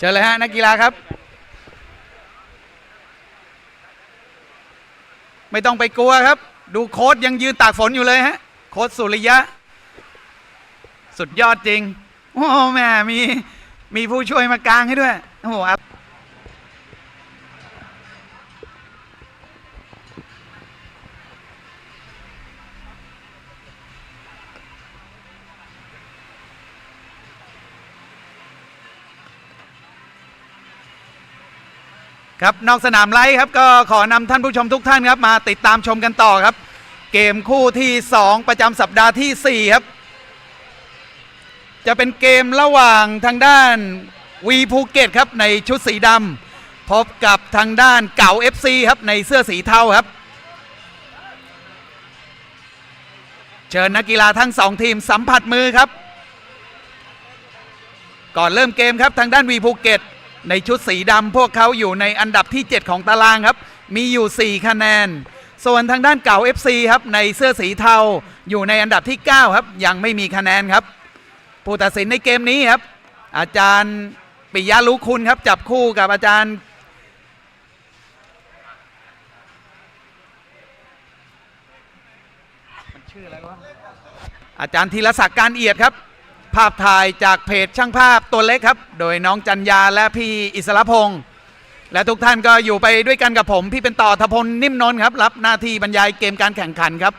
เชิญเลยฮะนักกีฬาครับ ไม่ต้องไปกลัวครับ ดูโค้ดยังยืนตากฝนอยู่เลยฮะ โค้ดสุริยะ สุดยอดจริง โอ้แม่มีมีผู้ช่วยมากลางให้ด้วย โอ้โห ครับนอกสนามไลฟ์ครับก็ขอนำท่านผู้ชมทุกท่านครับมาติดตามชมกันต่อครับ เกมคู่ที่ 2 ประจำสัปดาห์ทีสี่ 4 ครับ จะเป็นเกมระหว่างทางด้านวีภูเก็ตครับในชุดสีดำพบกับทางด้านเก่า FC ครับในเสื้อสีเทาครับ เชิญนักกีฬาทั้งสองทีมสัมผัสมือครับ ก่อนเริ่มเกมครับทางด้านวีภูเก็ต ในชุดสีดำพวกเขาอยู่ในอันดับที่ 7 ของตารางครับ มีอยู่ 4 คะแนน ส่วนทางด้านเก่า FC ครับ ในเสื้อสีเทาอยู่ในอันดับที่ 9 ครับ ยังไม่มีคะแนนครับ ผู้ตัดสินในเกมนี้ครับ อาจารย์ปิยะรู้คุณครับ จับคู่กับอาจารย์ชื่ออะไรวะอาจารย์ธีรศักดิ์การเอียดครับ ภาพถ่ายจากเพจช่างภาพตัวเล็กครับ โดยน้องจันยาและพี่อิสระพงศ์และทุกท่านก็อยู่ไปด้วยกันกับผม พี่เป็นต่อทพลนิ่มนนท์ครับ รับหน้าที่บรรยายเกมการแข่งขันครับ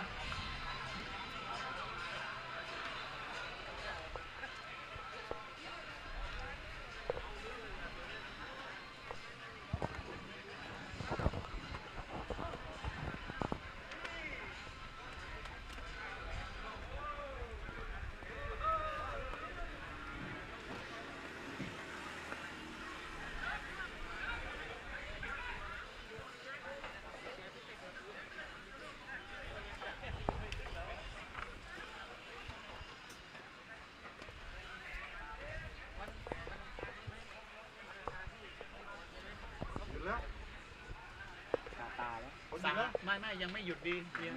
ซาไม่ไม่ยังไม่หยุดดียัง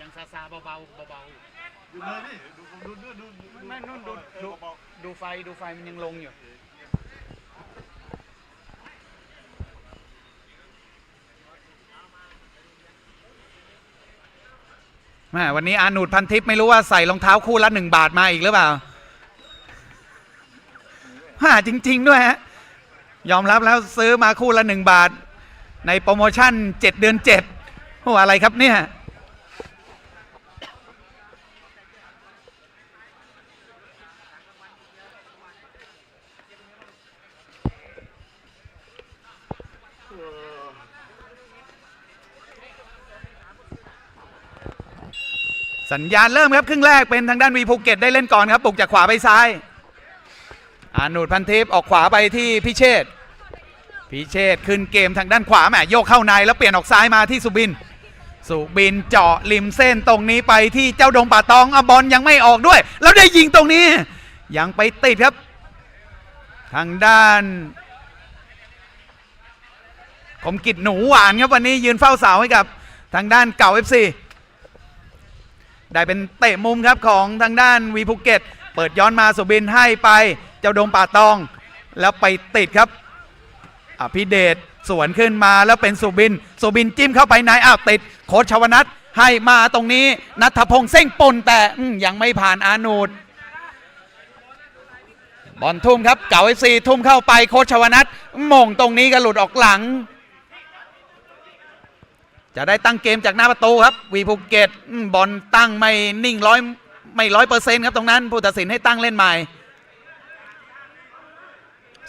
ยังซาซาเบาเบาเบาดูเลยนี่ดูดูดูดูๆไม่นู่นดูดูดูไฟดูไฟมันยังลงอยู่แม่วันนี้อาหนูดพันทิพย์ไม่รู้ว่าใส่รองเท้าคู่ละหนึ่งบาทมาอีกหรือเปล่าฮ่าจริง ๆ ด้วยฮะยอมรับแล้วซื้อมาคู่ละหนึ่งบาท ในโปรโมชั่นเจ็ดเดือนเจ็ด โอ้อะไรครับเนี่ยสัญญาณเริ่มครับครึ่งแรกเป็นทางด้านวีภูเก็ตได้เล่นก่อนครับปลุกจากขวาไปซ้ายอานูดพันทิพย์ออกขวาไปที่พิเชษพิเชษขึ้นเกมทางด้านขวาแหมโยกเข้าในแล้วเปลี่ยนออกซ้ายมาที่สุบิน สุบินเจาะริมเส้นตรงนี้ไปที่เจ้าดงป่าตองอบอลยังไม่ออกด้วย แล้วได้ยิงตรงนี้ ยังไปติดครับ ทางด้านคมกิจหนูหวานครับวันนี้ยืนเฝ้าเสาให้กับ ทางด้านเก่า FC ได้เป็นเตะมุมครับของทางด้านวีภูเก็ต เปิดย้อนมาสุบินให้ไป เจ้าดงป่าตอง แล้วไปติดครับอภิเดช สวนขึ้นมาแล้วเป็นสุบิน สุบินจิ้มเข้าไปในอ้าวติดโคชชวนัทให้มาตรงนี้นัทพงษ์เส้งปนแต่ยังไม่ผ่านอานูดบอลทุ่มครับเก่าไอซีทุ่มเข้าไปโคชวนัทมงตรงนี้ก็หลุดออกหลัง จะได้ตั้งเกมจากหน้าประตูครับวีภูเก็ตบอลตั้งไม่นิ่งร้อยไม่ร้อยเปอร์เซ็นต์ครับตรงนั้นผู้ตัดสินให้ตั้งเล่นใหม่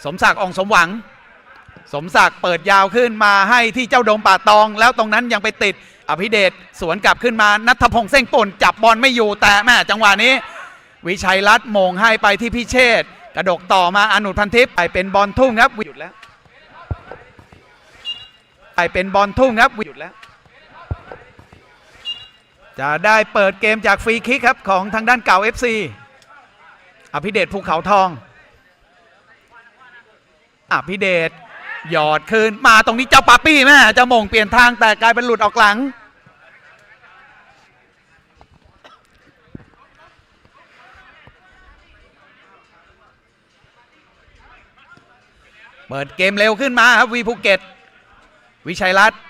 สมศักดิ์อองสมหวัง สมศักดิ์เปิดยาวขึ้นมาให้ที่เจ้าดงป่าตอง แล้วตรงนั้นยังไปติดอภิเดชสวนกลับขึ้นมานัทพงษ์เส้งป่นจับบอลไม่อยู่แต่แม่จังหวะนี้ วิชัยรัตน์โมงให้ไปที่พิเชษฐ์กระดกต่อมาอนุพันทิพย์ไปเป็นบอลทุ่งครับหยุดแล้วไปเป็นบอลทุ่งครับหยุดแล้ว จะได้เปิดเกมจากฟรีคิกครับของทางด้านเก่า FC อภิเดชภูเขาทองอภิเดช หยอดคืนมาตรงนี้เจ้าปาปี้แม่จะมงเปลี่ยนทางแต่กลายเป็นหลุดออกหลัง เปิดเกมเร็วขึ้นมาครับวีภูเก็ต วิชัยรัตน์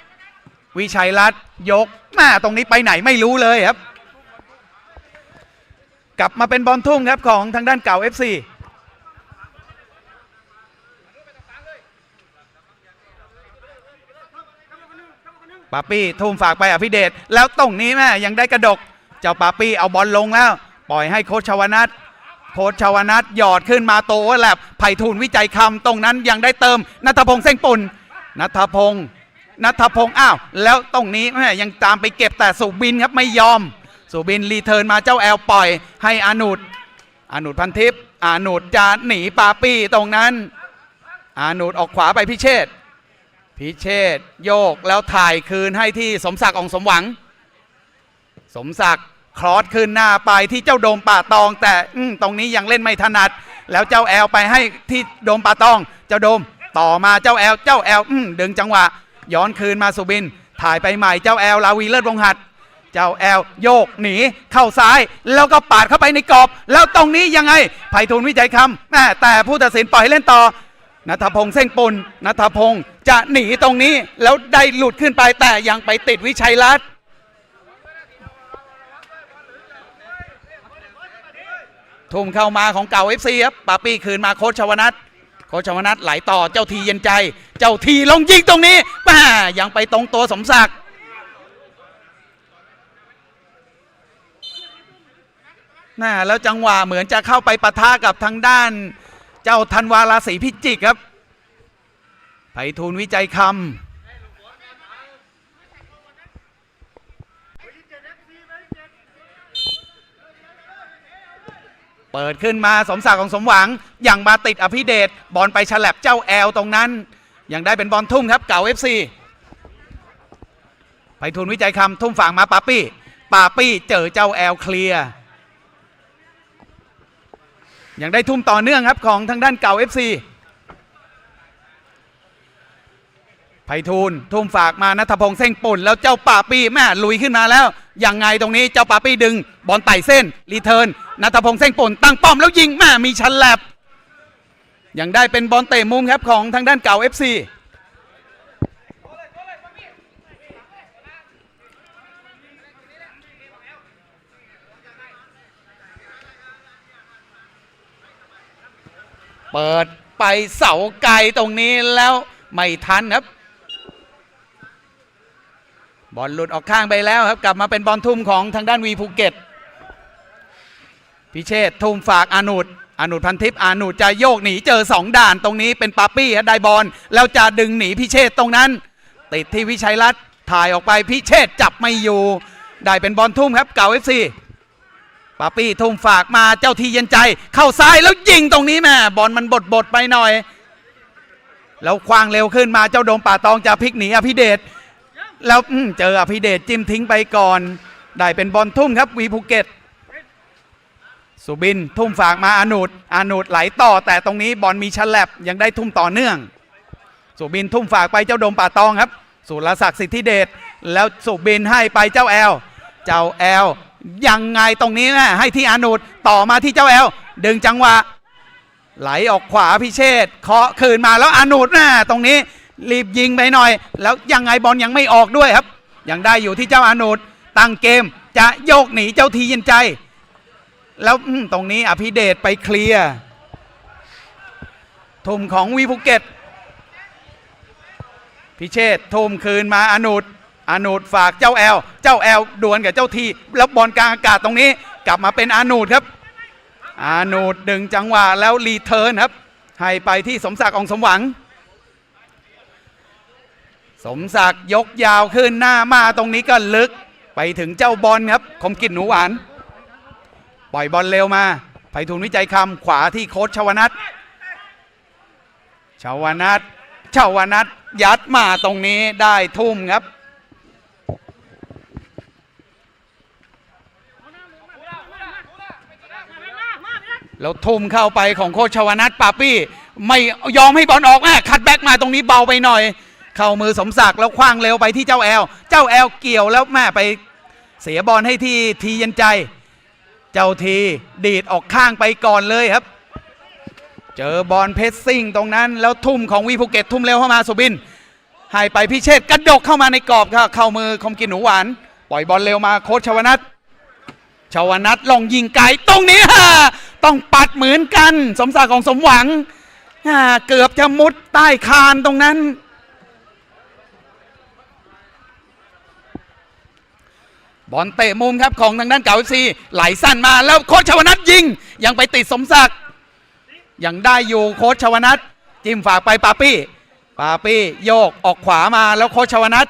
วิชัยรัตน์ยกแม่ตรงนี้ไปไหนไม่รู้เลยครับ กลับมาเป็นบอลทุ่งครับของทางด้านเก่า FC ปาปี้ทุ่มฝากไปอภิเดชแล้วตรงนี้แม่ยังได้กระดก เจ้าปาปี้เอาบอลลงแล้ว ปล่อยให้โคชชวนัทโคชชวนัทหยอดขึ้นมาโตแลบไผ่ทูลวิจัยคำตรงนั้นยังได้เติมนัทพงษ์เส้งปุ่นนัทพงษ์นัทพงษ์อ้าว แล้วตรงนี้แม่ยังตามไปเก็บแต่สุบินครับไม่ยอม สุบินรีเทิร์นมาเจ้าแอลปล่อย ให้อานุดอานุดพันทิพย์อานุดจะหนีปาปี้ตรงนั้นอานุดออกขวาไปพิเชษ พิเชษโยกแล้วถ่ายคืนให้ที่สมศักดิ์องสมหวัง สมศักดิ์คลอสขึ้นหน้าไปที่เจ้าโดมป่าตอง แต่อืตรงนี้ยังเล่นไม่ถนัด แล้วเจ้าแอลไปให้ที่โดมป่าตอง เจ้าโดม ต่อมาเจ้าแอลเจ้าแอลอืมดึงจังหวะ ย้อนคืนมาสุบิน ถ่ายไปใหม่เจ้าแอลลาวีเลิศวงหัดเจ้าแอลโยกหนีเข้าซ้าย แล้วก็ปาดเข้าไปในกรอบ แล้วตรงนี้ยังไงไผ่ทูลวิจัยคำแม่แต่ผู้ตัดสินปล่อยให้เล่นต่อ นัทพงษ์เส้งปุนนัทพงษ์จะหนีตรงนี้แล้วได้หลุดขึ้นไปแต่ยังไปติดวิชัยรัตน์ทุ่มเข้ามาของเก่า FC ครับปาปี้คืนมาโคชชวนัทโคชชวนัทไหลต่อเจ้าทีเย็นใจ เจ้าทีลงยิงตรงนี้แม่ยังไปตรงตัวสมศักดิ์น่าแล้วจังหวะเหมือนจะเข้าไปปะทะกับทางด้าน เจ้าธันวาราศีพิจิกครับไพฑูรย์วิจัยคำเปิดขึ้นมาสมศักดิ์ของสมหวังยังมาติดอภิเดชบอลไปฉลับเจ้าแอลตรงนั้น ยังได้เป็นบอลทุ่มครับเก่า FC ไพฑูรย์วิจัยคำทุ่มฝั่งมาปาปี้ปาปี้เจอเจ้าแอลเคลียร์ ยังได้ทุ่มต่อเนื่องครับของทางด้านเก่า FC ไพฑูรย์ทุ่มฝากมานัทพงษ์เส้งปุ่น แล้วเจ้าป่าปี้แม่ลุยขึ้นมาแล้วยังไงตรงนี้เจ้าป่าปี้ดึง บอลไต่เส้น รีเทิร์นนัทพงษ์เส้งปุ่นตั้งป้อมแล้วยิงแม่มีชันแลบยังได้เป็นบอลเตะมุมครับของทางด้านเก่า FC เปิดไปเสาไกลตรงนี้แล้วไม่ทันครับ บอลหลุดออกข้างไปแล้วครับ กลับมาเป็นบอลทุ่มของทางด้านวีภูเก็ตพิเชษทุ่มฝากอานุดอานุดพันทิพย์อานุดจะโยกหนีเจอสองด่านตรงนี้เป็นปาปี้ครับได้บอลแล้วจะดึงหนีพิเชษตรงนั้น ติดที่วิชัยรัตน์ถ่ายออกไปพิเชษจับไม่อยู่ ได้เป็นบอลทุ่มครับเก่าเอฟซี ปาปี้ทุ่มฝากมาเจ้าทีเย็นใจ เข้าซ้ายแล้วยิงตรงนี้แม่บอลมันบดบดๆไปหน่อย แล้วคว้างเร็วขึ้นมาเจ้าโดมป่าตองจะพลิกหนีอภิเดชแล้วเจออภิเดชจิ้มทิ้งไปก่อน ได้เป็นบอลทุ่มครับวีภูเก็ตสุบินทุ่มฝากมาอานุดอานุดไหลต่อ แต่ตรงนี้บอลมีฉลับยังได้ทุ่มต่อเนื่อง สุบินทุ่มฝากไปเจ้าโดมป่าตองครับ สุรศักดิ์สิทธิเดชแล้วสุบินให้ไปเจ้าแอล เจ้าแอล ยังไงตรงนี้นะให้ที่อานุดต่อมาที่เจ้าแอล ดึงจังหวะ ไหลออกขวาพิเชษเคาะคืนมาแล้วอานุดนะตรงนี้รีบยิงไปหน่อย แล้วยังไงบอลยังไม่ออกด้วยครับ ยังได้อยู่ที่เจ้าอานุดตั้งเกมจะโยกหนีเจ้าทีเย็นใจ แล้วตรงนี้อภิเดชไปเคลียร์ทุ่มของวีภูเก็ต พิเชษทุ่มคืนมาอนุด อนุดฝากเจ้าแอล เจ้าแอลดวลกับเจ้าที แล้วบอลกลางอากาศตรงนี้ กลับมาเป็นอานุดครับ อานุดดึงจังหวะแล้วรีเทิร์นครับ ให้ไปที่สมศักดิ์องสมหวัง สมศักดิ์ยกยาวขึ้นหน้ามาตรงนี้ก็ลึกไปถึงเจ้าบอลครับ คมกินหนูหวาน ปล่อยบอลเร็วมาไผ่ทูลวิจัยคำขวาที่โค้ชชวนัทชาวนัทชาวนัทยัดมาตรงนี้ได้ทุ่มครับ แล้วทุ่มเข้าไปของโคชวนัทปาปี้ ไม่ยอมให้บอลออกแม่คัดแบ็กมาตรงนี้เบาไปหน่อย เข้ามือสมศักดิ์แล้วคว้างเร็วไปที่เจ้าแอล เจ้าแอลเกี่ยวแล้วแม่ไปเสียบอลให้ที่ทีเย็นใจ เจ้าทีดีดออกข้างไปก่อนเลยครับ เจอบอลเพสซิ่งตรงนั้น แล้วทุ่มของวีภูเก็ตทุ่มเร็วเข้ามาสุบินให้ไปพิเชษกระดกเข้ามาในกรอบครับเข้ามือคมกินหนูหวาน ปล่อยบอลเร็วมาโค้ชชวนัทชวนัทลองยิงไกลตรงนี้ฮะ ต้องปัดเหมือนกัน สมศักดิ์ของสมหวัง เกือบจะมุดใต้คานตรงนั้น บอลเตะมุมครับของทางด้านเก่าซีไหลสั้นมาแล้วโคชชวนัทยิง ยังไปติดสมศักดิ์ยังได้อยู่โคชชวนัทจิ้มฝากไปปาปี้ปาปี้โยกออกขวามาแล้วโคชชวนัท